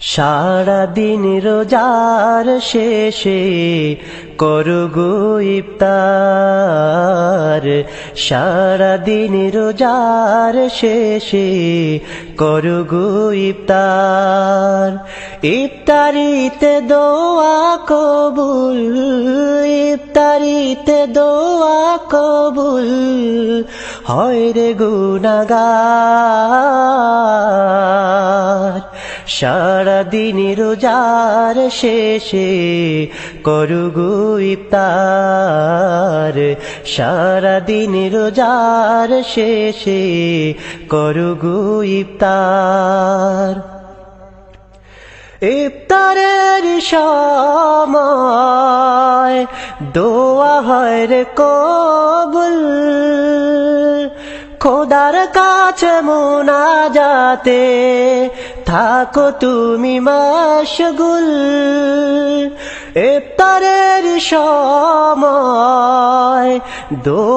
সারা দিন রোজার শেষে করগো ইফতার। সারা দিন রোজার শেষে করগো ইফতার। ইফতারিতে দোয়া কবুল, ইফতারিতে দোয়া কবুল। হয় রে গুনাগার। সারা দিন রোজার শেষে করুগু ইফতার। সারা দিন রোজার শেষে করুগু ইফতার। ইফতারের সময় দোয়া হয় কবুল। খোদার কাছে মোনাজাতে থাকো তুমি মাসগুল এফতারের সময় দোয়া